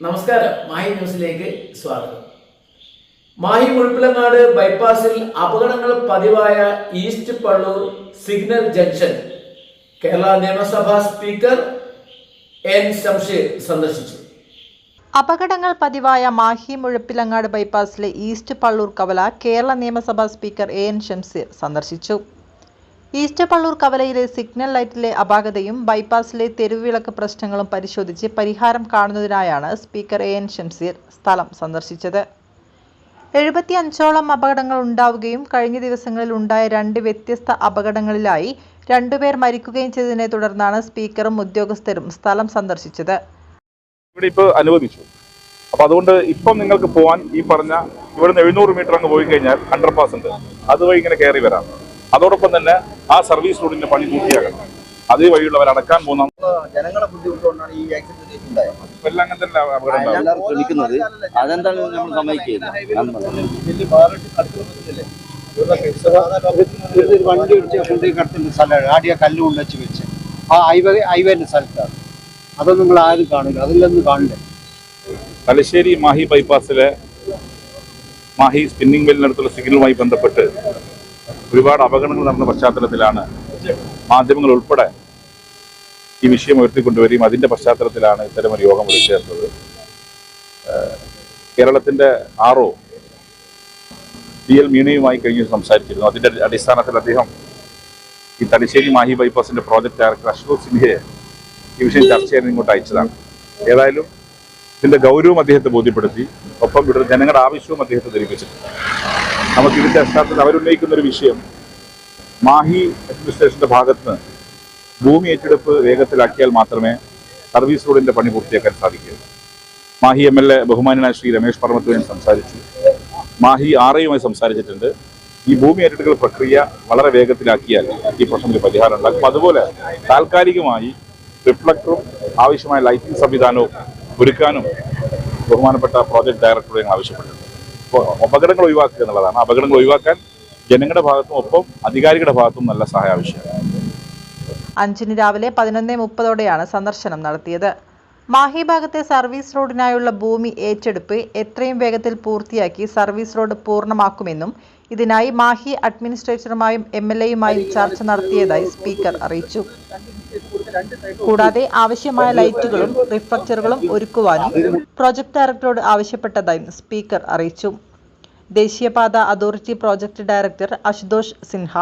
നമസ്കാരം. മാഹി ന്യൂസിലേക്ക് സ്വാഗതം. മാഹി മുഴപ്പിലങ്ങാട് ബൈപ്പാസിൽ അപകടങ്ങൾ പതിവായ east Palloor signal junction. Kerala നിയമസഭാ സ്പീക്കർ എൻ ശംഷീർ സന്ദർശിച്ചു. അപകടങ്ങൾ പതിവായ മാഹി മുഴപ്പിലങ്ങാട് ബൈപ്പാസിലെ ഈസ്റ്റ് പള്ളൂർ കവല കേരള നിയമസഭാ സ്പീക്കർ എ എൻ ഷംസീർ സന്ദർശിച്ചു. ഈസ്റ്റ് പള്ളൂർ കവലയിലെ സിഗ്നൽ ലൈറ്റിലെ അപാകതയും ബൈപ്പാസിലെ തെരുവിളക്ക് പ്രശ്നങ്ങളും പരിശോധിച്ച് പരിഹാരം കാണുന്നതിനായാണ് സ്പീക്കർ എ എൻ ഷംസീർ സ്ഥലം സന്ദർശിച്ചത്. എഴുപത്തി അഞ്ചോളം അപകടങ്ങൾ ഉണ്ടാവുകയും കഴിഞ്ഞ ദിവസങ്ങളിൽ ഉണ്ടായ രണ്ട് വ്യത്യസ്ത അപകടങ്ങളിലായി രണ്ടുപേർ മരിക്കുകയും ചെയ്തതിനെ തുടർന്നാണ് സ്പീക്കറും ഉദ്യോഗസ്ഥരും സ്ഥലം സന്ദർശിച്ചത്. ഇവിടെ അനുവദിച്ചു. അപ്പൊ അതുകൊണ്ട് ഇപ്പം നിങ്ങൾക്ക് പോകാൻ ഈ പറഞ്ഞ ഇവിടുന്ന് എഴുന്നൂറ് മീറ്റർ അങ്ങ് പോയി കഴിഞ്ഞാൽ അണ്ടർ പാസ് ഉണ്ട്. അതുവഴി ഇങ്ങനെ കയറി വരാം. അതോടൊപ്പം തന്നെ ആ സർവീസ് റോഡിന്റെ പണി പൂർത്തിയാക്കണം അതേ വഴിയുള്ളവർ അടക്കാൻ പോകുന്ന എല്ലാം അങ്ങനെ തന്നെ അപകടം ശ്രമിക്കുന്നത് അതെന്താണ് നമ്മൾ വണ്ടി ഇടിച്ച് കൊണ്ടുപോയി കിടത്തുന്ന സ്ഥലമാണ്. ആടിയ കല്ല് കൊണ്ട് വെച്ച് വെച്ച്. ആ ഹൈവേ ഹൈവേന്റെ സ്ഥലത്താണ്. അതൊന്നും നിങ്ങൾ ആരും കാണില്ല. അതിലൊന്നും കാണില്ല. തലശ്ശേരി മാഹി ബൈപ്പാസിലെ മാഹി സ്പിന്നിംഗ് വെല്ലിനടുത്തുള്ള സിഗ്നലുമായി ബന്ധപ്പെട്ട് ഒരുപാട് അപകടങ്ങൾ നടന്ന പശ്ചാത്തലത്തിലാണ് മാധ്യമങ്ങൾ ഉൾപ്പെടെ ഈ വിഷയം ഉയർത്തിക്കൊണ്ടുവരികയും അതിന്റെ പശ്ചാത്തലത്തിലാണ് ഇത്തരമൊരു യോഗം വിളിച്ചു കേരളത്തിന്റെ ആർ ഒ പി എൽ മീണയുമായി കഴിഞ്ഞ് സംസാരിച്ചിരുന്നു. അതിന്റെ അടിസ്ഥാനത്തിൽ അദ്ദേഹം ഈ തലശ്ശേരി മാഹി ബൈപ്പാസിന്റെ പ്രോജക്ട് ഡയറക്ടർ അശോക് സിൻഹയെ ഈ വിഷയം ചർച്ച ചെയ്യാൻ ഇങ്ങോട്ട് അയച്ചതാണ്. ഏതായാലും ഇതിന്റെ ഗൗരവം അദ്ദേഹത്തെ ബോധ്യപ്പെടുത്തി. ഒപ്പം ഇവിടെ ജനങ്ങളുടെ ആവശ്യവും അദ്ദേഹത്തെ ധരിപ്പിച്ചിട്ടുണ്ട്. നമുക്ക് ഇതിന്റെ അടിസ്ഥാനത്തിൽ അവരുന്നയിക്കുന്ന ഒരു വിഷയം മാഹി അഡ്മിനിസ്ട്രേഷന്റെ ഭാഗത്ത് നിന്ന് ഭൂമി ഏറ്റെടുപ്പ് വേഗത്തിലാക്കിയാൽ മാത്രമേ സർവീസ് റോഡിന്റെ പണി പൂർത്തിയാക്കാൻ സാധിക്കൂ. മാഹി എം എൽ എ ബഹുമാനായ ശ്രീ രമേശ് പർമ്മത്തുമായി സംസാരിച്ചു. മാഹി ആറയുമായി സംസാരിച്ചിട്ടുണ്ട്. ഈ ഭൂമി ഏറ്റെടുക്കൽ പ്രക്രിയ വളരെ വേഗത്തിലാക്കിയാൽ ഈ പ്രശ്നത്തിന് പരിഹാരം ഉണ്ടാക്കും അതുപോലെ താൽക്കാലികമായി റിഫ്ലക്ടറും ആവശ്യമായ ലൈറ്റിംഗ് സംവിധാനവും ഒരുക്കാനും ബഹുമാനപ്പെട്ട പ്രോജക്ട് ഡയറക്ടറോട് ആവശ്യപ്പെട്ടിട്ടുണ്ട്. അപകടങ്ങൾ ഒഴിവാക്കുക എന്നുള്ളതാണ്. അപകടങ്ങൾ ഒഴിവാക്കാൻ ജനങ്ങളുടെ ഭാഗത്തും ഒപ്പം അധികാരികളുടെ ഭാഗത്തും നല്ല സഹായം ആവശ്യമാണ്. അഞ്ചിന് രാവിലെ പതിനൊന്ന് മുപ്പതോടെയാണ് സന്ദർശനം നടത്തിയത്. മാഹി ഭാഗത്തെ സർവീസ് റോഡിനായുള്ള ഭൂമി ഏറ്റെടുപ്പ് എത്രയും വേഗത്തിൽ പൂർത്തിയാക്കി സർവീസ് റോഡ് പൂർണമാക്കുമെന്നും ഇതിനായി മാഹി അഡ്മിനിസ്ട്രേറ്ററുമായും എം എൽ എയുമായും ചർച്ച നടത്തിയതായി സ്പീക്കർ അറിയിച്ചു. കൂടാതെ ആവശ്യമായ ലൈറ്റുകളും റിഫ്ലക്ടറുകളും ഒരുക്കുവാനും പ്രോജക്ട് ഡയറക്ടറോട് ആവശ്യപ്പെട്ടതായും സ്പീക്കർ അറിയിച്ചു. ദേശീയപാത authority project director Ashutosh Sinha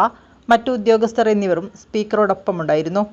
മറ്റു ഉദ്യോഗസ്ഥർ എന്നിവരും സ്പീക്കറോടൊപ്പമുണ്ടായിരുന്നു.